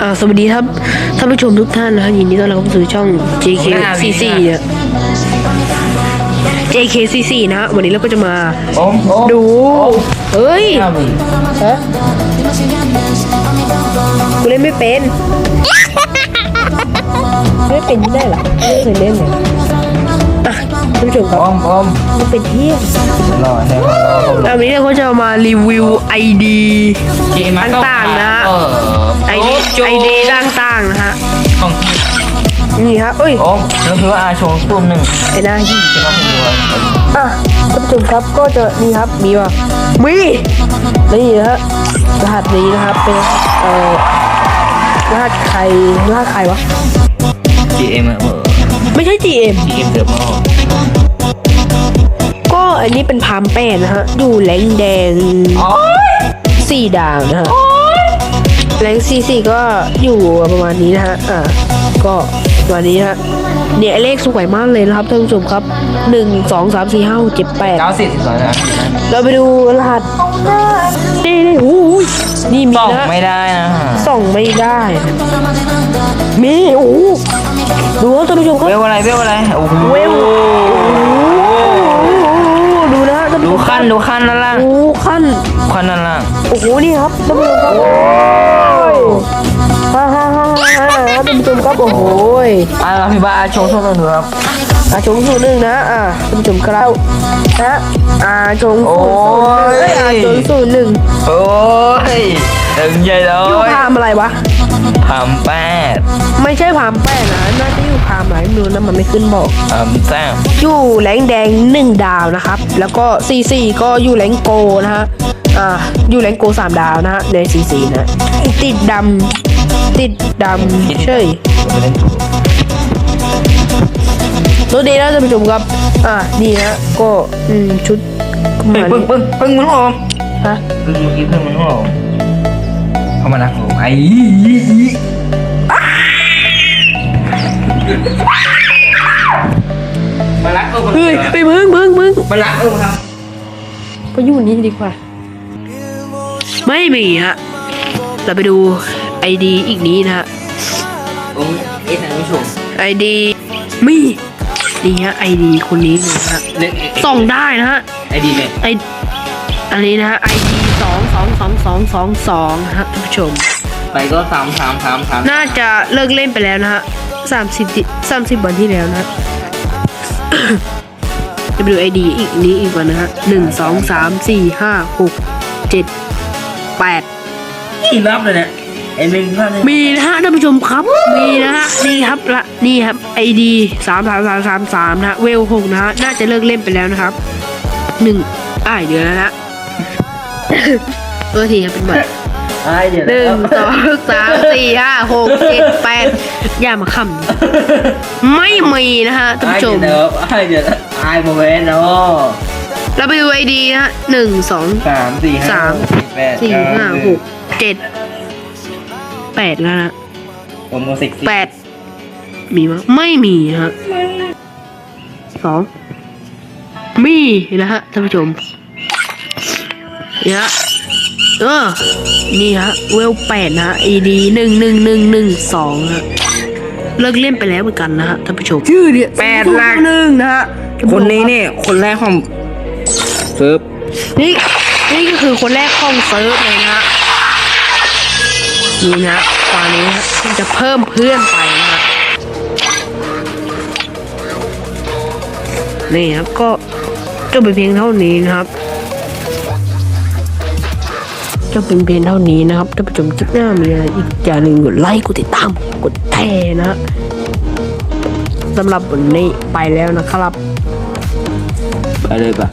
อ่าสวัสดีครับท่านผู้ชมทุกท่านนะครับยินดีต้อนรับเข้าสู่ช่อง JKCC เนี่ย JKCC นะฮะวันนี้เราก็จะมาโอมโอมดู เฮ้ยห้าหมื่นฮะกูเล่นไม่เป็น ไม่เป็นได้เหรอไม่เคยเล่นเลย ผู้ชมคโอรับมโอมไม่เป็นที่รอเนี่ยรอผมแล้ววันนี้เราก็จะมารีวิว ID เกมมันต่างๆนะ เออ ID ID ต่างๆนะฮะ ของนี่ฮะเอ้ย โอมแล้วคือว่าอาโชว์ปุ่มหนึ่งไอ้หน้าที่จะต้องดูว่าอะท่านผู้ชมครับก็จะนี่ครับ มีว่ามีนี่นะฮะ รหัสนี้นะครับ เป็นเอ่อรหัสใครรหัสใครวะ เกมอะเออไม่ใช่ GM เกมเดิมอ๋อก็ อันนี้เป็นพามแป้นนะฮะอยู่แรงแดงสี่ดาวนะฮะ แรงซีสี่ก็อยู่ประมาณนี้นะฮะ อะก็ประมาณนี้นะฮะเนี่ยเลขสวยมากเลยนะครับท่านผู้ชมครับหนึ่งสองสามสี่ห้าหกเจ็ดแปดเก้าสิบสิบสองนะเราไปดูรหัสนี่นี่โอ้โหนี่มีส่องนะไม่ได้นะส่องไม่ได้ มีโอ้โหดูครับท่านผู้ชมคเวรับลอะไรเวลอะไรโอ้โหเวลดูนะท่า นดูผู้ชมขั้นดูขั้นนั่นล่ะโอ้ขั้นขั้นนั่นล่ะโอ้โหนี่ครับท่านผู้ชมครับโอ้ยฮ่าฮ่าฮ่าฮ่าท่านผู้ชมครับโอ้โหยอ่าพี่บ้าอาโชว์โชว์ตัวหนึ่งครับอาชงสูตรหนึ่งนะอ่าท่านผู้ชมครับนะอาชงสูตรหนึ่งเอ้ยอาชงสูตรหนึ่งโอ้ย ตึงใหญ่เลอยู่ยพามอะไรวะทำแป้ดไม่ใช่พามแป้งนะน่าจะอยู่พามไหนไม่รู้นะมันไม่ขึ้นบอกทำแต้มอยู่แหลงแดงหนึ่งดาวนะครับ แล้วก็ซีซีก็อยู่แหลงโกนะฮะ อ่า อยู่แหลงโกสามดาวนะฮะในซีซีนะ ติดดำติดดำเฉย ตัวดีแล้วท่านผู้ชมครับ อ่า นี่ฮะก็ อืม ชุดประเฮ้ยมาณปึ้งนี้ปึ้งปึ้งมันหอมฮะ ปึ้งเมื่อกี้ปึ้งมันหอม เข้ามานักหนูไอ้มารักเออเฮ้ยเฮ้ยมึงมึงมึงมารักเออครับไปอยู่นี่ดีกว่า ไม่มีฮะเราไปดูไอดีอีกนี้นะฮะโอ้ยเอ๊ะท่านผู้ชมไอดีมีนี่ฮะไอดีคนนี้เลยนะฮะเล่นส่องได้นะฮะไอดีเนี่ยไอ อันนี้นะฮะไอดีสองสองสองสองสองสองฮะท่านผู้ชม ไปก็สามสามสามสามน่าจะเลิกเล่นไปแล้วนะฮะสามสิบสามสิบวันที่แล้วนะ จะไปดูไอดีอีกนี้อีกวันนะฮะหนึ่งสองสามสี่ห้าหกเจ็ดแปดอีนับเลยเนี่ยไอหนึ่งนั่นเนี่ยมีนะฮะท่านผู้ชมครับ มีนะฮะนี่ครับละนี่ครับไอดีสามสามสามสามสามนะฮะเวลหกนะฮะน่าจะเลิกเล่นไปแล้วนะครับหนึ่งอ้ายเดือนแล้วนะ ตัวทีครับเป็นบัตรไอเดี๋ยวหนึ่งสองสามสี่ห้าหกเจ็ดแปดอย่ามาขำไม่มีนะฮะท่านไอผู้ชเดี๋ยมวไอเดี๋ยวไอโมเมนต์เนาะเราไปดูไอดีนะฮะหนึ่งสองสามสี่ห้าสามแปดสี่เก้ห้าหกเจ็ดแปดแล้วนะผมโมสิกแปดมีมั้ยไม่มีนะฮะสองมีนะฮะท่านผู้ชมเนี่ยฮะเออ นี่ฮะ เวลแปดนะฮะ AD หนึ่งหนึ่งหนึ่งหนึ่งสองฮะ เลิกเล่นไปแล้วเหมือนกันนะฮะท่านผู้ชมชื่อเนี่ยแปดหลักหนึ่งนะฮะคนนี้เนี่ยคนแรกของเซิร์ฟนี่นี่ก็คือคนแรกของเซิร์ฟเลยนะฮะนี่นะตอนนี้ฮะจะเพิ่มเพื่อนไปนะฮะนี่ครับก็จบไปเพียงเท่านี้นะครับ จบเป็นเพียงเท่านี้นะครับท่านผู้ชมคลิปหน้ามีอะไรอีกอย่าลืมกดไลค์กดติดตามกดแชร์นะฮะสำหรับวันนี้ไปแล้วนะครับไปเลยปะ